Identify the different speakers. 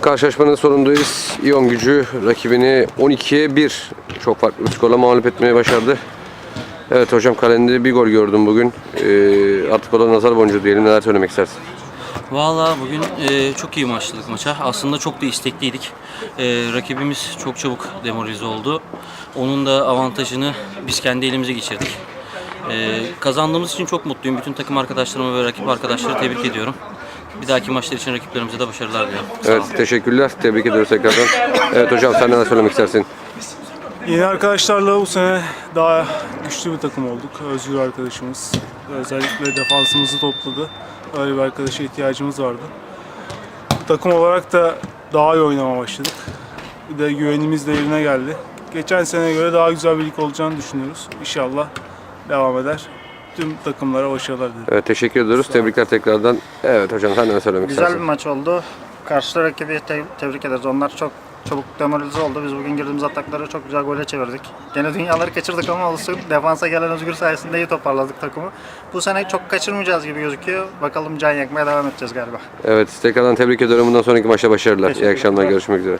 Speaker 1: Karşılaşmanın sonundayız. İyon gücü rakibini 12'ye 1 çok farklı bir skorla mağlup etmeyi başardı. Evet hocam kalende bir gol gördüm bugün. Ee, artık o da nazar boncuğu diyelim. Neler söylemek istersin?
Speaker 2: Valla bugün e, çok iyi başladık maça. Aslında çok da istekliydik. E, rakibimiz çok çabuk demoralize oldu. Onun da avantajını biz kendi elimize geçirdik. E, kazandığımız için çok mutluyum. Bütün takım arkadaşlarımı ve rakip arkadaşları tebrik ediyorum. Bir dahaki maçlar için rakiplerimize de başarılar diliyorum.
Speaker 1: Evet teşekkürler. Tebrik ediyoruz tekrardan. Evet hocam sen neler söylemek istersin?
Speaker 3: Yeni arkadaşlarla bu sene daha güçlü bir takım olduk. Özgür arkadaşımız özellikle defansımızı topladı. Öyle bir arkadaşa ihtiyacımız vardı. Takım olarak da daha iyi oynamaya başladık. Bir de güvenimiz de yerine geldi. Geçen seneye göre daha güzel bir lig olacağını düşünüyoruz. İnşallah devam eder. Tüm takımlara başarılar dilerim.
Speaker 1: Evet teşekkür ediyoruz. Tebrikler tekrardan. Evet hocam sen neler söylemek
Speaker 4: Güzel bir
Speaker 1: istersin?
Speaker 4: maç oldu. Karşı rakibi te- tebrik ederiz. Onlar çok çabuk demoralize oldu. Biz bugün girdiğimiz atakları çok güzel gole çevirdik. Gene dünyaları kaçırdık ama olsun. Defansa gelen Özgür sayesinde iyi toparladık takımı. Bu sene çok kaçırmayacağız gibi gözüküyor. Bakalım can yakmaya devam edeceğiz galiba.
Speaker 1: Evet tekrardan tebrik ediyorum. Bundan sonraki maçta başarılar. İyi akşamlar. Görüşmek üzere.